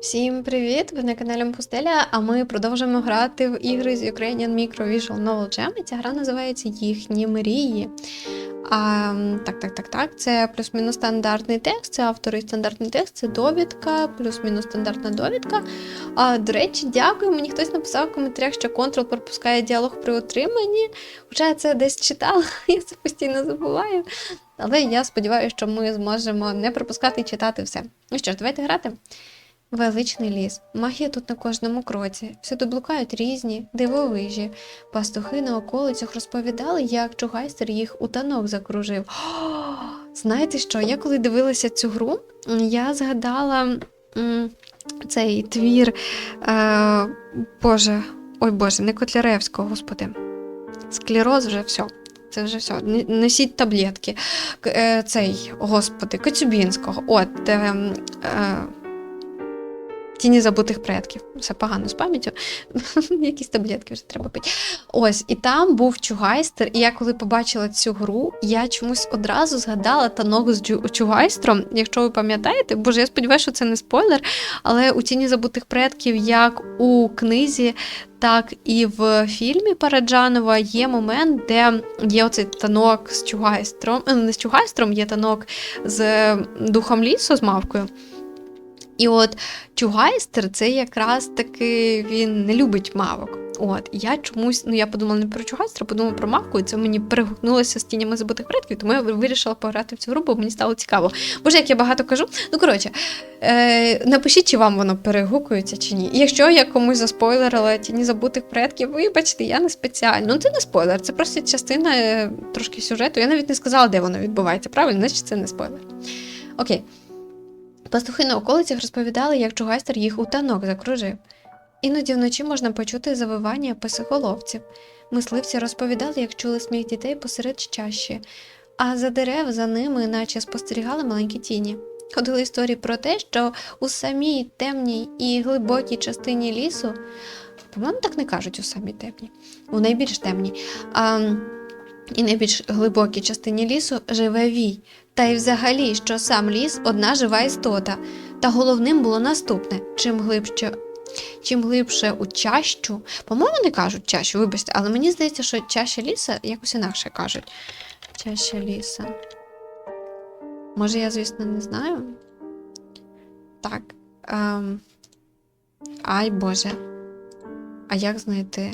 Всім привіт! Ви на каналі Пустеля, а ми продовжуємо грати в ігри з Ukrainian Micro Visual Novel Jam. Ця гра називається Їхні мрії. А, так, так, так, так. Це плюс-мінус стандартний текст, це автор і стандартний текст, це довідка, плюс-мінус стандартна довідка. А, до речі, дякую. Мені хтось написав в коментарях, що Ctrl пропускає діалог при отриманні. Хоча я це десь читала, я це постійно забуваю. Але я сподіваюся, що ми зможемо не пропускати і читати все. Ну що ж, давайте грати. Величний ліс. Магія тут на кожному кроці. Всюди блукають різні, дивовижі. Пастухи на околицях розповідали, як чугайстер їх у танок закружив. О, знаєте що? Я коли дивилася цю гру, я згадала м, цей твір. Е, Боже, ой Боже, не Котляревського, господи. Склероз вже все. Це вже все. Не- Носіть таблетки. Е, Цей, господи, Коцюбінського. От. Е, е, Тіні забутих предків. Все погано з пам'яттю. Якісь таблетки вже треба пити. Ось, і там був Чугайстер. І я коли побачила цю гру, я чомусь одразу згадала танок з Чугайстром. Якщо ви пам'ятаєте, боже, я сподіваюся, що це не спойлер. Але у тіні забутих предків, як у книзі, так і в фільмі Параджанова є момент, де є оцей танок з Чугайстром. е, Не з Чугайстром, є танок з духом лісу з мавкою. І от Чугайстер це якраз таки він не любить мавок. От, я чомусь, ну я подумала не про Чугайстера, подумала про мавку, і це мені перегукнулося з тінями забутих предків, тому я вирішила пограти в цю гру, бо мені стало цікаво. Боже, як я багато кажу. Ну, коротше, е, напишіть, чи вам воно перегукується чи ні. Якщо я комусь заспойлерила тіні забутих предків, вибачте, я не спеціально. Ну, це не спойлер, це просто частина е, трошки сюжету. Я навіть не сказала, де воно відбувається, правильно? Значить, це не спойлер. Окей. Пастухи на околицях розповідали, як чугайстер їх у танок закружив. Іноді вночі можна почути завивання писиголовців. Мисливці розповідали, як чули сміх дітей посеред чащі, а за дерев за ними, наче спостерігали маленькі тіні. Ходили історії про те, що у самій темній і глибокій частині лісу, по-моєму, так не кажуть у самій темній, у найбільш темній, а, і найбільш глибокій частині лісу живе вій, та й взагалі, що сам ліс одна жива істота. Та головним було наступне: чим глибше, чим глибше у чащу, по-моєму, не кажуть чащу, вибачте, але мені здається, що чаща ліса якось інакше кажуть. Чаща ліса. Може, я, звісно, не знаю. Так. Ем... Ай Боже. А як знайти?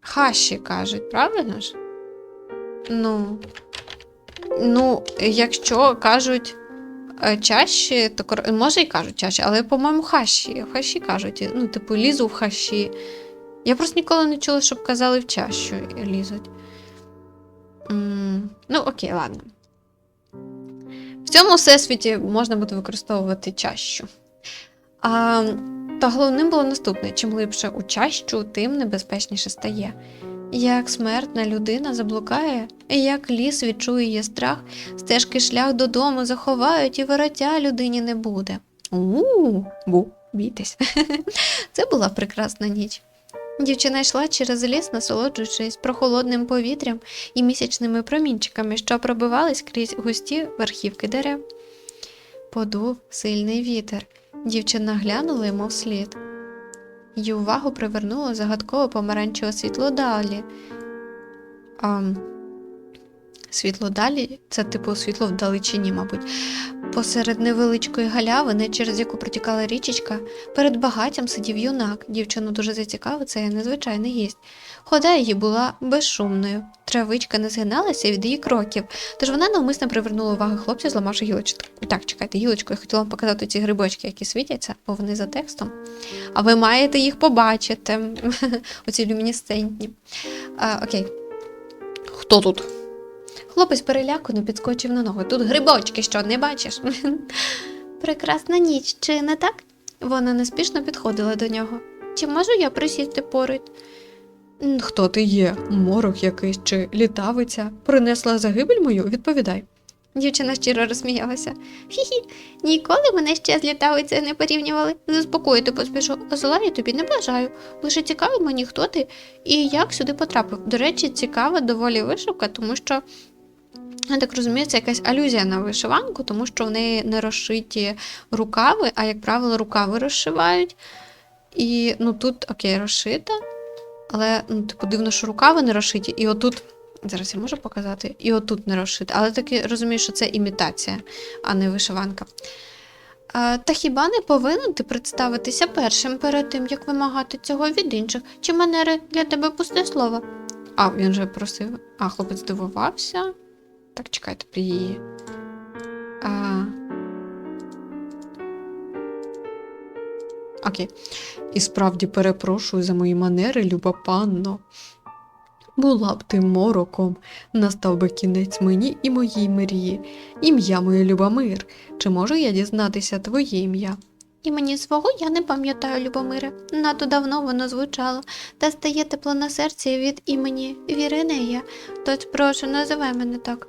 Хащі кажуть, правильно ж? Ну. Ну, якщо кажуть е, чаще, то може і кажуть чаще, але, по-моєму, хащі. Хащі кажуть, ну, типу, лізу в хащі. Я просто ніколи не чула, щоб казали в чащу лізуть. Ну, окей, ладно. В цьому всесвіті можна буде використовувати чащу. А, та головним було наступне: чим глибше у чащу, тим небезпечніше стає. Як смертна людина заблукає, і як ліс відчує її страх, стежки шлях додому заховають і вороття людині не буде. У, бу, бійтесь. Це була прекрасна ніч. Дівчина йшла через ліс, насолоджуючись прохолодним повітрям і місячними промінчиками, що пробивались крізь густі верхівки дерев. Подув сильний вітер. Дівчина глянула йому вслід. Її увагу привернуло загадкове помаранчеве світло далі. А, світло далі це типу світло вдалечині, мабуть. Посеред невеличкої галявини, через яку протікала річечка, перед багаттям сидів юнак. Дівчину дуже зацікавив цей незвичайний гість. Хода її була безшумною. Травичка не згиналася від її кроків, тож вона навмисно привернула увагу хлопця, зламавши гілочку. Так, чекайте, гілочку, я хотіла вам показати ці грибочки, які світяться, бо вони за текстом. А ви маєте їх побачити, оці люмінесцентні. А, окей. Хто тут? Хлопець перелякано підскочив на ногу. Тут грибочки, що не бачиш? Прекрасна ніч, чи не так? Вона неспішно підходила до нього. Чи можу я присісти поруч? «М, Хто ти є? Морок якийсь чи літавиця? Принесла загибель мою? Відповідай. Дівчина щиро розсміялася. Хі-хі, ніколи мене ще з літавицею не порівнювали. Заспокоїти поспішу, а зла я тобі не бажаю. Лише цікаво мені, хто ти і як сюди потрапив. До речі, цікава доволі вишивка, тому що Я так розумію, це якась алюзія на вишиванку, тому що в неї не розшиті рукави, а, як правило, рукави розшивають. І ну тут окей, розшита, але ну, типу, дивно, що рукави не розшиті. І отут, зараз я можу показати, і отут не розшита. Але таки розумію, що це імітація, а не вишиванка. Та хіба не повинен ти представитися першим перед тим, як вимагати цього від інших? Чи манери для тебе пусте слово? А, він же просив. А, хлопець здивувався. Так, чекайте, при. А... Окей. І справді перепрошую за мої манери, люба панно. Була б ти мороком, настав би кінець мені і моїй мрії. Ім'я моє Любомир. Чи можу я дізнатися твоє ім'я? Імені свого я не пам'ятаю, Любомире. Надто давно воно звучало, та стає тепло на серці від імені Віринея. Тож прошу, називай мене так.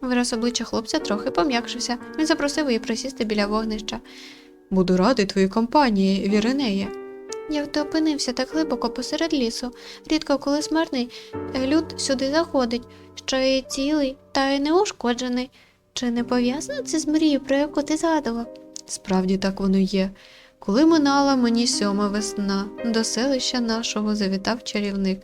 Вираз обличчя хлопця трохи пом'якшився. Він запросив її присісти біля вогнища. Буду радий твоїй компанії, Віринеє. Я ти опинився так глибоко посеред лісу. Рідко коли смертний люд сюди заходить, що і цілий, та й неушкоджений. Чи не пов'язано це з мрією, про яку ти згадував? Справді так воно є. Коли минала мені сьома весна, до селища нашого завітав чарівник.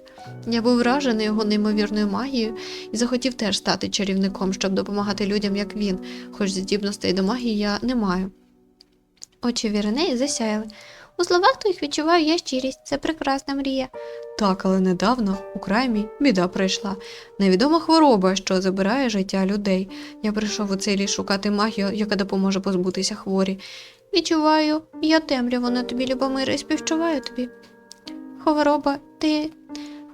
Я був вражений його неймовірною магією і захотів теж стати чарівником, щоб допомагати людям, як він, хоч здібностей до магії я не маю. Очі Віренеї засяяли. У словах твоїх відчуваю я щирість, це прекрасна мрія. Так, але недавно у край мій біда прийшла. Невідома хвороба, що забирає життя людей. Я прийшов у цей ліс шукати магію, яка допоможе позбутися хворі. Відчуваю, я темряву на тобі, Любомире, і співчуваю тобі. Хвороба, ти.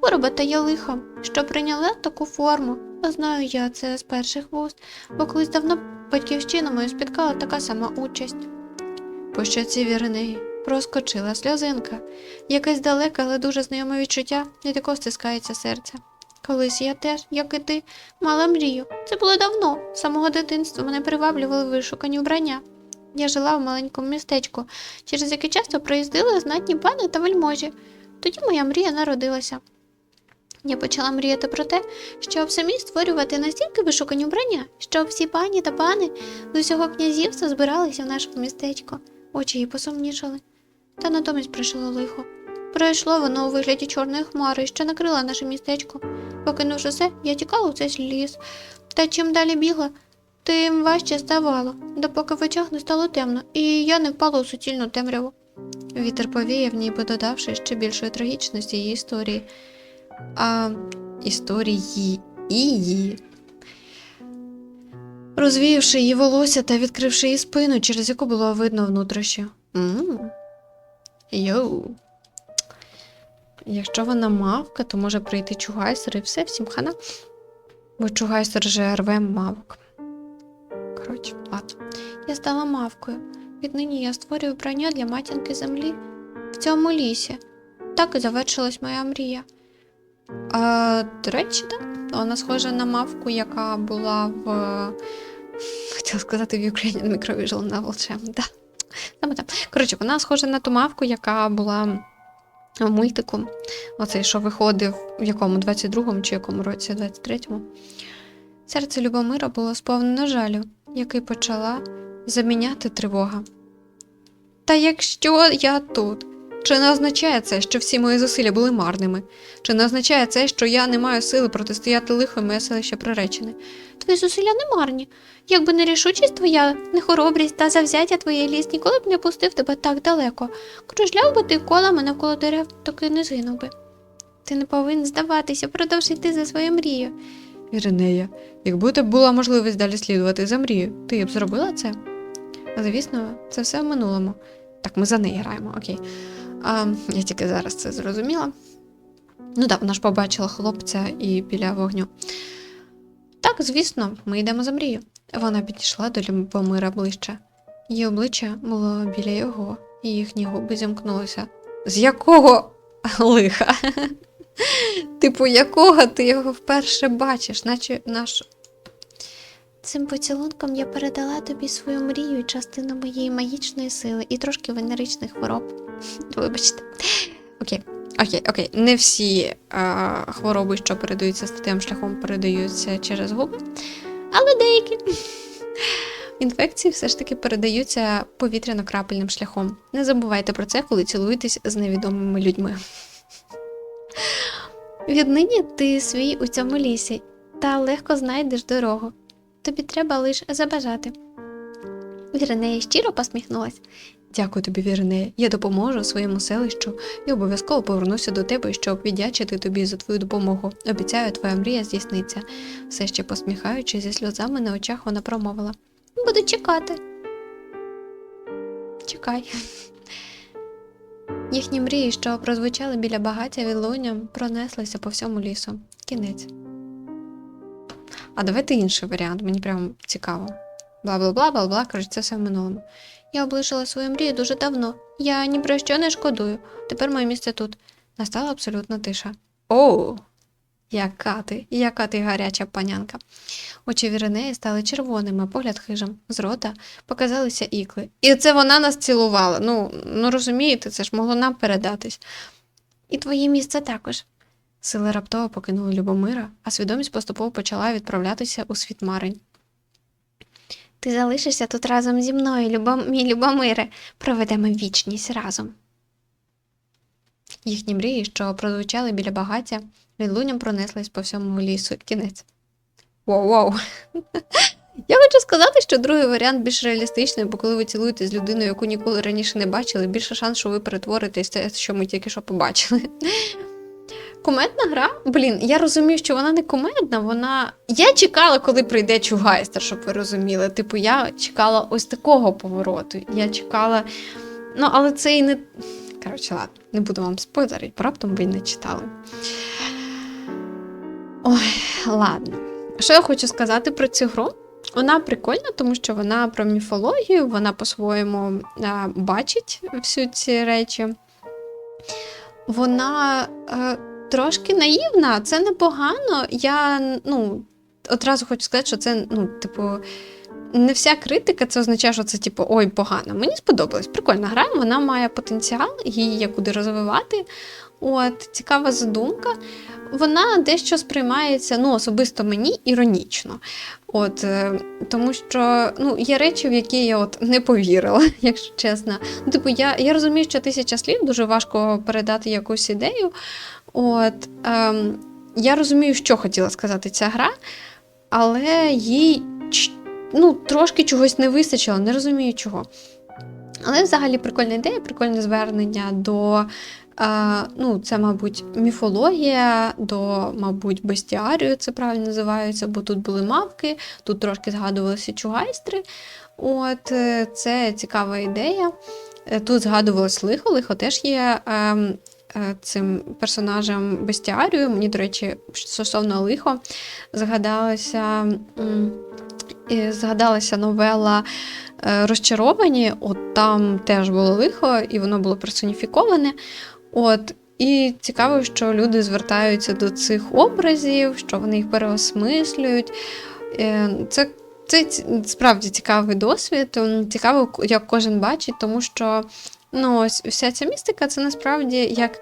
Хвороба та є лихом, що прийняла таку форму. Знаю я це з перших вуст, бо колись давно батьківщину мою спіткала така сама участь. По щоці Віренеї проскочила сльозинка. Якесь далеке, але дуже знайоме відчуття, і тако стискається серце. Колись я теж, як і ти, мала мрію. Це було давно. З самого дитинства мене приваблювали вишукані вбрання. Я жила в маленькому містечку, через яке часто проїздили знатні пани та вельможі. Тоді моя мрія народилася. Я почала мріяти про те, щоб самі створювати настільки вишукані вбрання, щоб всі пані та пани з усього князівства збиралися в нашому містечку. Очі її посумнішали. Та натомість прийшло лихо. Прийшло воно у вигляді чорної хмари, що накрила наше містечко. Покинувши все, я тікала у цей ліс. Та чим далі бігла, тим важче ставало, допоки в очах не стало темно, і я не впала у суцільну темряву. Вітер повіяв, ніби додавши ще більшої трагічності її історії. А історії її. Розвіявши її волосся та відкривши її спину, через яку було видно внутрішньо. Йоу. Якщо вона мавка, то може прийти чугайсер і все, всім хана. Бо чугайсер же рве мавок. Коротше, ладно. Я стала мавкою. Віднині я створюю вбрання для матінки землі в цьому лісі. Так і завершилась моя мрія. А, до речі, так. Вона схожа на мавку, яка була в. Хотіла сказати в Ukrainian Microvisual Novel Jam, да. Саме так. Коротше, вона схожа на ту мавку, яка була в мультику. Оцей, що виходив в якому 22-му чи якому році, 23-му. Серце Любомира було сповнено жалю, який почала заміняти тривога. Та якщо я тут, чи не означає це, що всі мої зусилля були марними? Чи не означає це, що я не маю сили протистояти лиху і моє селище приречене? Твої зусилля не марні. Якби не рішучість твоя, нехоробрість та завзяття твоєї ліс ніколи б не пустив тебе так далеко. Кружляв би ти колами навколо дерев, доки не згинув би. Ти не повинен здаватися, продовж йти за своєю мрією. Іринея, якби тебе була можливість далі слідувати за мрією, ти б зробила це? Звісно, це все в минулому. Так, ми за неї граємо, окей. А, я тільки зараз це зрозуміла. Ну так, вона ж побачила хлопця і біля вогню. Так, звісно, ми йдемо за мрію. Вона підійшла до Любомира ближче. Її обличчя було біля його, і їхні губи зімкнулися. З якого лиха? Типу, якого ти його вперше бачиш, наче наш. Цим поцілунком я передала тобі свою мрію частину моєї магічної сили і трошки венеричних хвороб. Вибачте. Окей, окей, окей. Не всі а, хвороби, що передаються статевим шляхом, передаються через губи. але деякі. Інфекції все ж таки передаються повітряно-крапельним шляхом. Не забувайте про це, коли цілуєтесь з невідомими людьми. Віднині ти свій у цьому лісі та легко знайдеш дорогу. Тобі треба лише забажати. Віренея щиро посміхнулась. Дякую тобі, Віренея. Я допоможу своєму селищу і обов'язково повернуся до тебе, щоб віддячити тобі за твою допомогу. Обіцяю, твоя мрія здійсниться. Все ще посміхаючи зі сльозами на очах, вона промовила. Буду чекати. Чекай. Їхні мрії, що прозвучали біля багаття відлунням, пронеслися по всьому лісу. Кінець. А давайте інший варіант, мені прям цікаво. Бла-бла-бла, бла-бла, кажуть, це все в минулому. Я облишила свою мрію дуже давно. Я ні про що не шкодую. Тепер моє місце тут. Настала абсолютна тиша. Оу! Яка ти, яка ти гаряча панянка. Очі Віренеї стали червоними, погляд хижим. З рота показалися ікли. І це вона нас цілувала. Ну, ну розумієте, це ж могло нам передатись. І твоє місце також. Сили раптово покинули Любомира, а свідомість поступово почала відправлятися у світ марень. Ти залишишся тут разом зі мною, любом... мій Любомире. Проведемо вічність разом. Їхні мрії, що прозвучали біля багаття, відлунням пронеслись по всьому лісу. Кінець. Воу-воу. Я хочу сказати, що другий варіант більш реалістичний, бо коли ви цілуєтесь з людиною, яку ніколи раніше не бачили, більше шанс, що ви перетворитесь те, що ми тільки що побачили. Кумедна гра? Блін, я розумію, що вона не кумедна, вона. Я чекала, коли прийде Чугайстер, щоб ви розуміли. Типу, я чекала ось такого повороту. Я чекала. Ну, але це і не. Коротше, ладно, не буду вам спойлерити, раптом ви не читали. Ой, ладно. Що я хочу сказати про цю гру? Вона прикольна, тому що вона про міфологію, вона по-своєму а, бачить всю ці речі. Вона е, трошки наївна, це непогано. Я ну, одразу хочу сказати, що це, ну, типу, не вся критика це означає, що це, типу, ой, погано. Мені сподобалось. Прикольна гра, вона має потенціал, її є куди розвивати. От, цікава задумка. Вона дещо сприймається, ну, особисто мені, іронічно. От, е, Тому що ну, є речі, в які я от не повірила, якщо чесно. Ну, Типу, я я розумію, що тисяча слів дуже важко передати якусь ідею. От, ем, Я розумію, що хотіла сказати ця гра, але їй ну, трошки чогось не вистачило, не розумію чого. Але взагалі прикольна ідея, прикольне звернення до а, ну, це, мабуть, міфологія до, мабуть, бестіарію, це правильно називається, бо тут були мавки, тут трошки згадувалися чугайстри. От е, Це цікава ідея. Е, тут згадувалось лихо, лихо теж є е, е, цим персонажем бестіарію. Мені, до речі, стосовно лихо, згадалася, е, згадалася новела. Розчаровані, от там теж було лихо, і воно було персоніфіковане. От, І цікаво, що люди звертаються до цих образів, що вони їх переосмислюють. Е, це це справді цікавий досвід. Цікаво, як кожен бачить, тому що ну, ось вся ця містика це насправді як.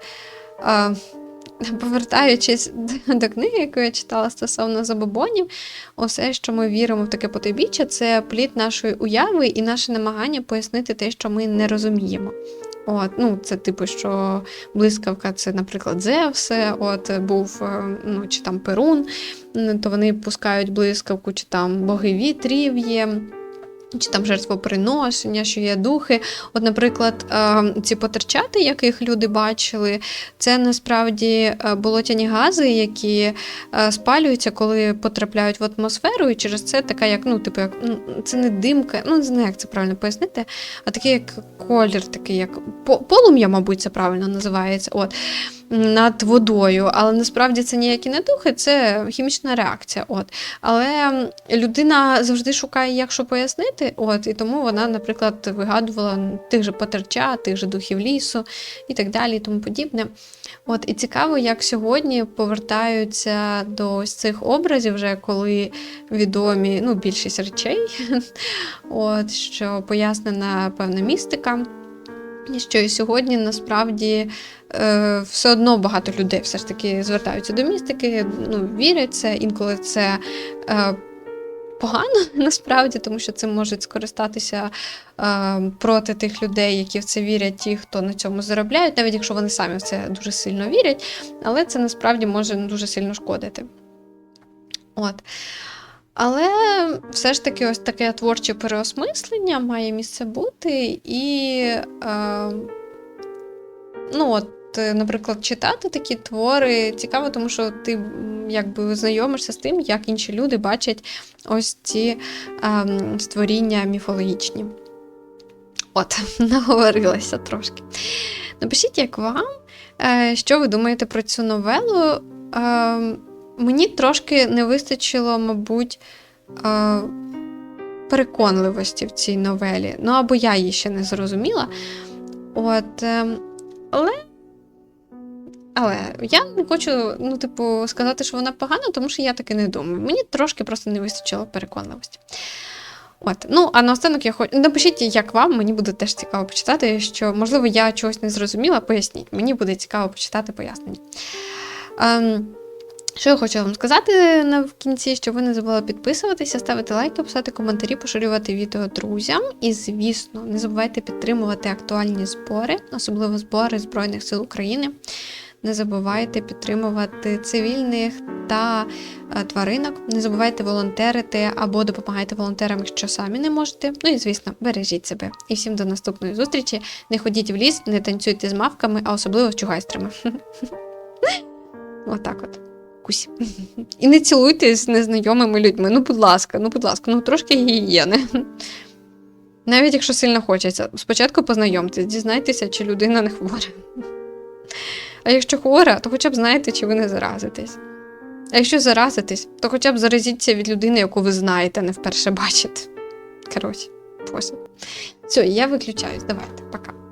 Повертаючись до книги, яку я читала стосовно забобонів, усе, що ми віримо в таке потойбіччя, це плід нашої уяви і наше намагання пояснити те, що ми не розуміємо. От, ну, Це типу, що блискавка це, наприклад, Зевс, от був е, ну, чи там Перун, то вони пускають блискавку, чи там боги вітрів є. Чи там жертвоприношення, що є духи. От, наприклад, е, ці потерчати, яких люди бачили, це насправді е, болотяні гази, які спалюються, коли потрапляють в атмосферу, і через це така, як, ну, типу, як це не димка, ну не знаю, як це правильно пояснити, а такий як колір, такий як полум'я, мабуть, це правильно називається. От над водою, але насправді це ніякі не духи, це хімічна реакція. От. Але людина завжди шукає, як що пояснити, от, і тому вона, наприклад, вигадувала тих же потерча, тих же духів лісу і так далі, і тому подібне. От, І цікаво, як сьогодні повертаються до ось цих образів, вже коли відомі ну, більшість речей, от, що пояснена певна містика. І що і сьогодні насправді е, все одно багато людей все ж таки звертаються до містики, ну, вірять це, інколи це е, погано насправді, тому що цим можуть скористатися е, проти тих людей, які в це вірять, ті, хто на цьому заробляють, навіть якщо вони самі в це дуже сильно вірять, але це насправді може дуже сильно шкодити. От. Але все ж таки, ось таке творче переосмислення має місце бути, і, е, ну, от, наприклад, читати такі твори цікаво, тому що ти якби знайомишся з тим, як інші люди бачать ось ці е, створіння міфологічні. От, наговорилася трошки. Напишіть, як вам, е, що ви думаєте про цю новелу. Е, Мені трошки не вистачило, мабуть, е, переконливості в цій новелі. Ну, або я її ще не зрозуміла. От, е, але. Але я не хочу, ну, типу, сказати, що вона погана, тому що я таки не думаю. Мені трошки просто не вистачило переконливості. От, ну, а наостанок я хочу. Напишіть, як вам, мені буде теж цікаво почитати, що, можливо, я чогось не зрозуміла, поясніть. Мені буде цікаво почитати пояснення. Ем, що я хочу вам сказати на кінці, щоб ви не забули підписуватися, ставити лайки, писати коментарі, поширювати відео друзям. І, звісно, не забувайте підтримувати актуальні збори, особливо збори Збройних сил України. Не забувайте підтримувати цивільних та е, тваринок. Не забувайте волонтерити або допомагайте волонтерам, якщо самі не можете. Ну і звісно, бережіть себе. І всім до наступної зустрічі. Не ходіть в ліс, не танцюйте з мавками, а особливо з чугайстрами. Отак от. Кусь. І не цілуйтесь з незнайомими людьми. Ну, будь ласка, ну, будь ласка, ну трошки гігієни. Навіть якщо сильно хочеться. Спочатку познайомтесь, дізнайтеся, чи людина не хвора. А якщо хвора, то хоча б знаєте, чи ви не заразитесь. А якщо заразитесь, то хоча б заразіться від людини, яку ви знаєте, не вперше бачите. Коротше, посіб. Все, я виключаюсь. Давайте, пока.